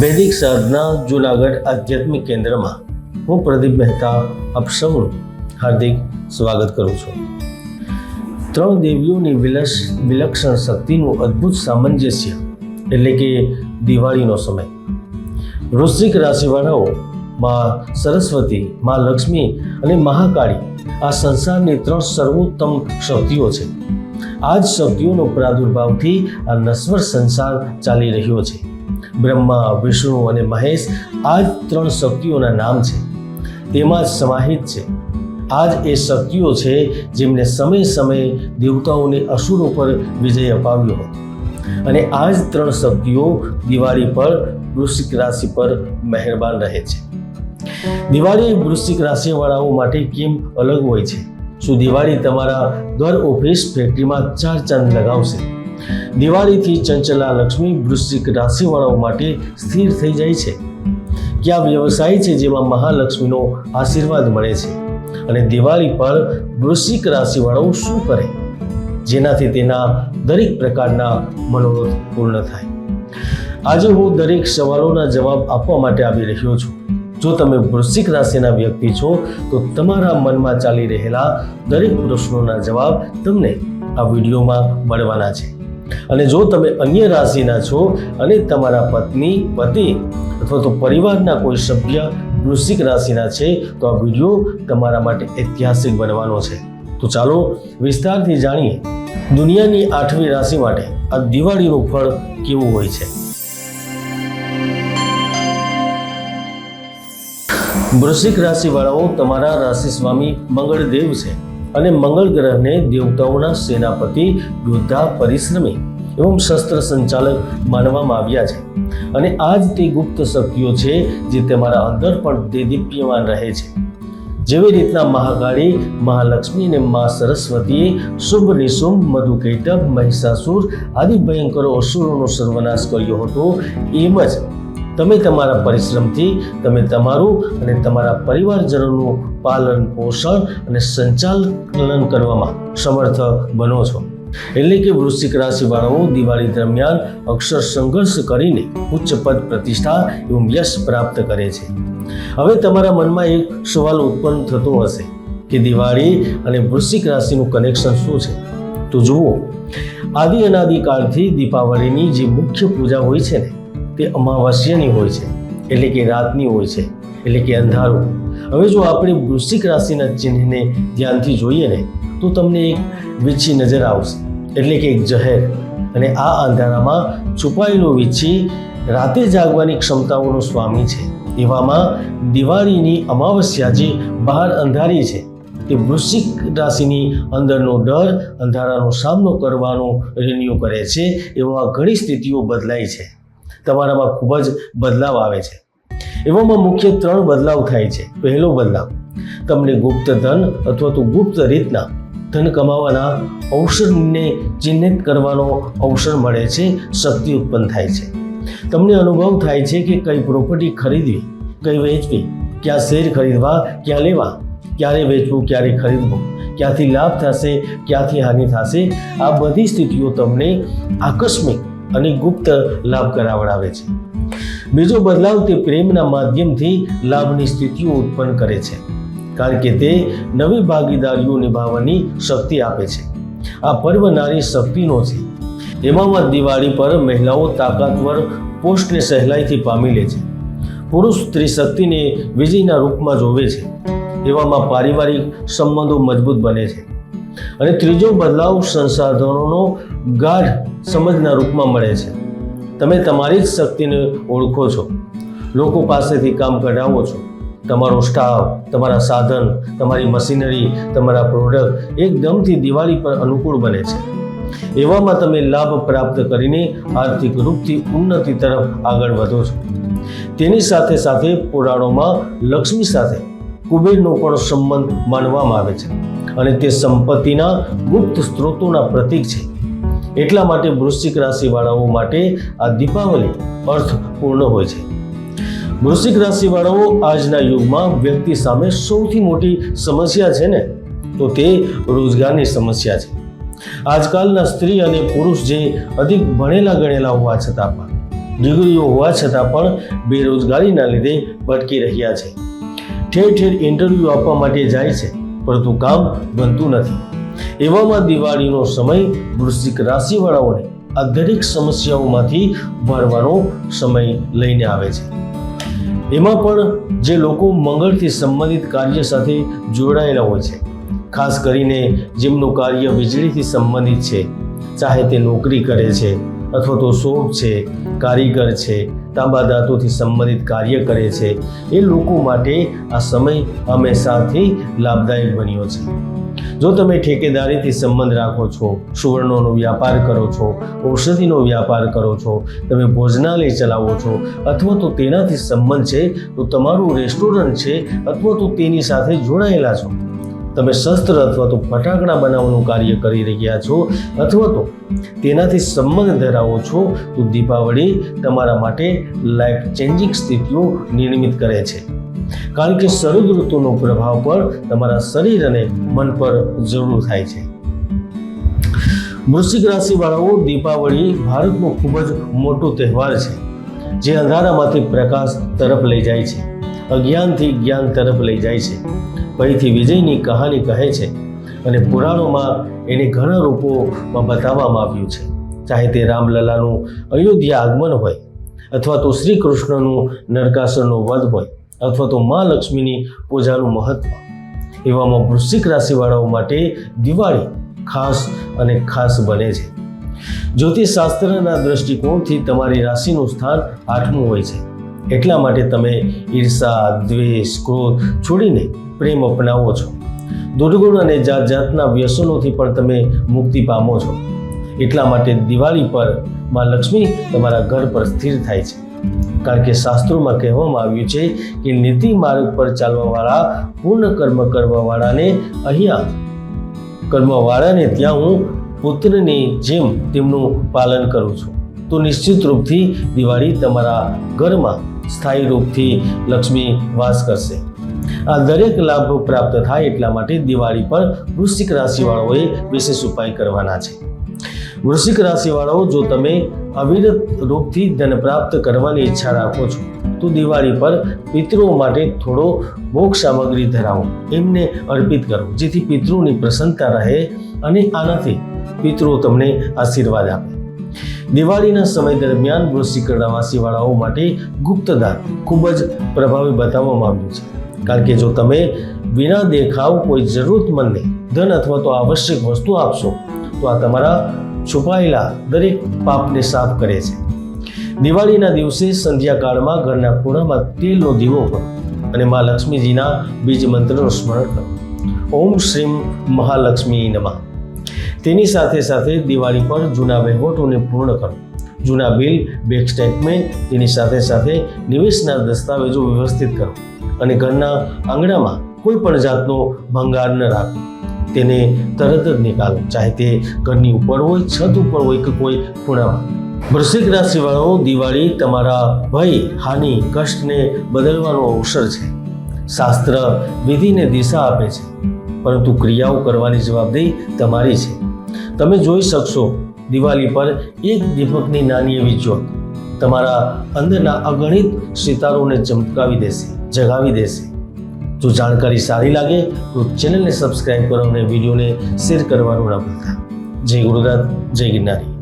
વૈદિક સાધના જુનાગઢ આધ્યાત્મિક કેન્દ્રમાં હું પ્રદીપ મહેતા આપ સૌનું હાર્દિક સ્વાગત કરું છું. ત્રણ દેવીઓની વિલસ, વિલક્ષણ શક્તિનું અદ્ભુત સામંજસ્ય એટલે કે દિવાળીનો સમય. વૃશ્ચિક રાશિવાળાઓ, માં સરસ્વતી, માં લક્ષ્મી અને મહાકાળી આ સંસારની ત્રણ સર્વોત્તમ શક્તિઓ છે. આ જ શક્તિઓનો પ્રાદુર્ભાવથી આ નશ્વર સંસાર ચાલી રહ્યો છે. બ્રહ્મા, વિષ્ણુ અને મહેશ આ જ ત્રણ શક્તિઓના નામ છે. તેમાં જ સમાહિત છે. આ જ એ શક્તિઓ છે જેમને સમય સમયે દેવતાઓને અસુરો પર વિજય અપાવ્યો હતો. અને આ જ ત્રણ શક્તિઓ દિવાળી પર વૃશ્ચિક રાશિ પર મહેરબાન રહે છે. દિવાળી વૃશ્ચિક રાશિવાળાઓ માટે કેમ અલગ હોય છે? શું દિવાળી તમારા ઘર ઓફિસ ફેક્ટરીમાં ચાર ચાંદ લગાવશે? દિવાળીથી ચંચલા લક્ષ્મી વૃશ્ચિક રાશિવાળાઓ માટે સ્થિર થઈ જાય છે. ક્યાં વ્યવસાય છે જેમાં મહાલક્ષ્મીનો આશીર્વાદ મળે છે? અને દિવાળી પર વૃશ્ચિક રાશિવાળાઓ શું કરે? જેનાથી તેના દરેક પ્રકારના મનોરથ પૂર્ણ થાય. આજે હું દરેક સવાલોના જવાબ આપવા માટે આવી રહ્યો છું. જો તમે વૃશ્ચિક રાશિના વ્યક્તિ છો, તો તમારા મનમાં ચાલી રહેલા દરેક પ્રશ્નોના જવાબ તમને આ વિડીયોમાં મળવાના છે. અને જો તમે અન્ય રાશિના છો અને તમારા પત્ની, પતિ અથવા તો પરિવારના કોઈ સભ્ય વૃશ્ચિક રાશિના છે, તો આ વીડિયો તમારા માટે ઐતિહાસિક બનવાનો છે. તો ચાલો વિસ્તારથી જાણીએ દુનિયાની આઠમી રાશિ માટે આ દિવાળીનું ફળ કેવું હોય છે. વૃશ્ચિક રાશિવાળાઓ, તમારા રાશિ સ્વામી મંગળદેવ છે. અને મંગળ ગ્રહને દેવતાઓના સેનાપતિ યોદ્ધા પરિશ્રમી એવં શસ્ત્ર સંચાલક માનવામાં આવ્યા છે. અને આ જ તે ગુપ્ત શક્તિઓ છે જે તમારા અંદર પણ તે દીપ્યમાન રહે છે. જેવી રીતના મહાકાળી, મહાલક્ષ્મી અને મા સરસ્વતીએ શુભ નિશુંભ મધુકૈટભ મહિષાસુર આદિ ભયંકરો અસુરોનો સર્વનાશ કર્યો હતો એમ જ તમે તમારા પરિશ્રમથી, તમે તમારું અને તમારા પરિવારજનોનું પાલન પોષણ અને સંચાલન કરવામાં સમર્થ બનો છો. એટલે કે વૃશ્ચિક રાશિવાળાઓ દિવાળી દરમિયાન અક્ષર સંઘર્ષ કરીને ઉચ્ચ પદ પ્રતિષ્ઠા એવું યશ પ્રાપ્ત કરે છે. હવે તમારા મનમાં એક સવાલ ઉત્પન્ન થતો હશે કે દિવાળી અને વૃશ્ચિક રાશિનું કનેક્શન શું છે? તો જુઓ, આદિ અનાદિકાળથી દીપાવળીની જે મુખ્ય પૂજા હોય છે ને તે અમાવસ્યાની હોય છે, એટલે કે રાતની હોય છે, એટલે કે અંધારું. હવે જો આપણે વૃશ્ચિક રાશિના ચિહ્નને ધ્યાનથી જોઈએ ને, તો તમને એક વીછી નજર આવશે, એટલે કે એક જહેર અને આ અંધારામાં છુપાયેલો વીછી રાતે જાગવાની ક્ષમતાઓનો સ્વામી છે. એવામાં દિવાળીની અમાવસ્યા જે બહાર અંધારી છે, તે વૃશ્ચિક રાશિની અંદરનો ડર, અંધારાનો સામનો કરવાનો રિન્યુ કરે છે, એવા ઘણી સ્થિતિઓ બદલાય છે. તમારામાં ખૂબ જ બદલાવ આવે છે. એવામાં મુખ્ય ત્રણ બદલાવ થાય છે. પહેલો બદલાવ, તમને ગુપ્ત ધન અથવા તો ગુપ્ત રીતના ધન કમાવાના અવસરને ચિહ્નિત કરવાનો અવસર મળે છે, શક્તિ ઉત્પન્ન થાય છે. તમને અનુભવ થાય છે કે કઈ પ્રોપર્ટી ખરીદવી, કઈ વેચવી, ક્યાં શેર ખરીદવા, ક્યાં લેવા, ક્યારે વેચવું, ક્યારે ખરીદવું, ક્યાંથી લાભ થશે, ક્યાંથી હાનિ થશે, આ બધી સ્થિતિઓ તમને આકસ્મિક અને ગુપ્ત લાભ કરાવડાવે છે. બીજો બદલાવ તે પ્રેમના માધ્યમથી લાભની સ્થિતિઓ ઉત્પન્ન કરે છે. કારણ કે તે નવી ભાગીદારીઓ નિભાવવાની શક્તિ આપે છે. આ પર્વ નારી શક્તિનો છે. એવામાં દિવાળી પર મહિલાઓ તાકાતવર પોસ્ટને સહેલાઈથી પામી લે છે. પુરુષ સ્ત્રી શક્તિને વિજયના રૂપમાં જોવે છે. એવામાં પારિવારિક સંબંધો મજબૂત બને છે. અને ત્રીજો બદલાવ સંસાધનોનો ગાઢ સમજના રૂપમાં મળે છે. તમે તમારી જ શક્તિને ઓળખો છો. લોકો પાસેથી કામ કઢાવો છો. તમારો સ્ટાફ, તમારા સાધન, તમારી મશીનરી, તમારા પ્રોડક્ટ એકદમથી દિવાળી પર અનુકૂળ બને છે. એવામાં તમે લાભ પ્રાપ્ત કરીને આર્થિક રૂપથી ઉન્નતિ તરફ આગળ વધો છો. તેની સાથે સાથે પુરાણોમાં લક્ષ્મી સાથે કુબેરનો પણ સંબંધ માનવામાં આવે છે. અને તે સંપત્તિના ગુપ્ત સ્ત્રોતોના પ્રતીક છે. એટલા માટે વૃશ્ચિક રાશિવાળાઓ માટે આ દીપાવલી અર્થપૂર્ણ હોય છે. વૃશ્ચિક રાશિવાળાઓ આજના યુગમાં વ્યક્તિ સામે સૌથી મોટી સમસ્યા છે ને? તો તે રોજગારની સમસ્યા છે. આજકાલના સ્ત્રી અને પુરુષ જે અધિક ભણેલા ગણેલા હોવા છતાં પણ, ડિગ્રીઓ હોવા છતાં પણ બેરોજગારીના લીધે ભટકી રહ્યા છે. ઠેર ઠેર ઇન્ટરવ્યૂ આપવા માટે જાય છે. પરંતુ કામ બનતું નથી. એવામાં દિવાળીનો સમય વૃશ્ચિક રાશિવાળાઓને આ દરેક સમસ્યાઓમાંથી ભરવાનો સમય લઈને આવે છે. એમાં પણ જે લોકો મંગળથી સંબંધિત કાર્ય સાથે જોડાયેલા હોય છે, ખાસ કરીને જેમનું કાર્ય વીજળીથી સંબંધિત છે, ચાહે તે નોકરી કરે છે અથવા તો શોખ છે, કારીગર છે તાંબા ધાતુથી સંબંધિત કાર્ય કરે છે, એ લોકો માટે આ સમય હંમેશાથી લાભદાયક બન્યો છે. જો તમે ઠેકેદારીથી સંબંધ રાખો છો, સુવર્ણોનો વ્યાપાર કરો છો, ઔષધિનો વ્યાપાર કરો છો, તમે ભોજનાલય ચલાવો છો, અથવા તો તેનાથી સંબંધ છે, તો તમારું રેસ્ટોરન્ટ છે, અથવા તો તેની સાથે જોડાયેલા છો તમે શસ્ત્ર અથવા તો ફટાકડા બનાવવાનું કાર્ય કરી રહ્યા છો અથવા તો તેનાથી સંબંધ ધરાવો છો, તો દીપાવળી તમારા માટે લાઈફ ચેન્જિંગ સ્થિતિઓ નિર્મિત કરે છે. કારણ કે શરદ ઋતુનો પ્રભાવ પણ તમારા શરીર અને મન પર જરૂર થાય છે. વૃશ્ચિક રાશિવાળાઓ દીપાવળી ભારતનો ખૂબ જ મોટો તહેવાર છે, જે અંધારામાંથી પ્રકાશ તરફ લઈ જાય છે. અજ્ઞાનથી જ્ઞાન તરફ લઈ જાય છે. ભયથી વિજયની કહાની કહે છે અને પુરાણોમાં એને ઘણા રૂપોમાં બતાવવામાં આવ્યું છે. ચાહે તે રામલલાનું અયોધ્યા આગમન હોય, અથવા તો શ્રી કૃષ્ણનું નરકાસુરનો વધ હોય, અથવા તો મા લક્ષ્મીની પૂજાનું મહત્વ. એવામાં વૃશ્ચિક રાશિવાળાઓ માટે દિવાળી ખાસ અને ખાસ બને છે. જ્યોતિષશાસ્ત્રના દૃષ્ટિકોણથી તમારી રાશિનું સ્થાન આઠમું હોય છે. એટલા માટે તમે ઈર્ષા, દ્વેષ, ક્રોધ છોડીને પ્રેમ અપનાવો છો. દુર્ગુણ અને જાત જાતના વ્યસનોથી પણ તમે મુક્તિ પામો છો. એટલા માટે દિવાળી પરમાં લક્ષ્મી તમારા ઘર પર સ્થિર થાય છે. કારણ કે શાસ્ત્રોમાં કહેવામાં આવ્યું છે કે નીતિ માર્ગ પર ચાલવાવાળા પૂર્ણ કર્મ કરવાવાળાને અહીંયા કર્મવાળાને ત્યાં હું પુત્રની જેમ તેમનું પાલન કરું છું. તો નિશ્ચિત રૂપથી દિવાળી તમારા ઘરમાં સ્થાયી રૂપથી લક્ષ્મી વાસ કરશે. આ દરેક લાભ પ્રાપ્ત થાય એટલા માટે દિવાળી પર વૃશ્ચિક રાશિવાળાઓએ વિશેષ ઉપાય કરવાના છે. વૃશ્ચિક રાશિવાળાઓ, જો તમે અવિરત રૂપથી ધન પ્રાપ્ત કરવાની ઈચ્છા રાખો છો, તો દિવાળી પર પિતૃઓ માટે થોડો ભોગ સામગ્રી ધરાવો. એમને અર્પિત કરો, જેથી પિતૃની પ્રસન્નતા રહે અને આનાથી પિતૃઓ તમને આશીર્વાદ આપે. દિવાળીના સમય દરમિયાન વૃશ્ચિક રાશિવાળાઓ માટે ગુપ્તદાન ખૂબ જ પ્રભાવી બતાવવામાં આવ્યું છે. કારણ કે જો તમે વિના દેખાવ કોઈ જરૂરતમંદને ધન અથવા તો આવશ્યક વસ્તુ આપશો, તો આ તમારા છુપાયેલા દરેક પાપને સાફ કરે છે. દિવાળીના દિવસે સંધ્યાકાળમાં ઘરના ખૂણામાં તેલનો દીવો કરો અને મા લક્ષ્મીજીના બીજ મંત્રનું સ્મરણ કરો. ઓમ શ્રીમ મહાલક્ષ્મી નમઃ. તેની સાથે સાથે દિવાળી પર જૂના વહીવટોને પૂર્ણ કરો. જૂના બિલ બેંક સ્ટેટમેન્ટ તેની સાથે સાથે નિવેશના દસ્તાવેજો વ્યવસ્થિત કરો અને ઘરના આંગણામાં કોઈ પણ જાતનો ભંગાર ન રાખો. તેને તરત જ નિકાલો ચાહે તે ઘરની ઉપર હોય, છત ઉપર હોય કે કોઈ ખૂણામાં. વૃશ્ચિક રાશિવાળાઓ, દિવાળી તમારા ભય, હાનિ, કષ્ટને બદલવાનો અવસર છે. શાસ્ત્ર વિધિને દિશા આપે છે, પરંતુ ક્રિયાઓ કરવાની જવાબદારી તમારી છે. તમે જોઈ શકશો, દિવાળી પર એક દીપકની નાની એવી જ્યોત તમારા અંદરના અગણિત સિતારોને ચમકાવી દેશે, જગાવી દેશે. જો જાણકારી સારી લાગે, તો ચેનલને સબસ્ક્રાઇબ કરો અને વિડીયોને શેર કરવાનું ના ભૂલતા. જય ગુરુદાસ જય ગિરનારી.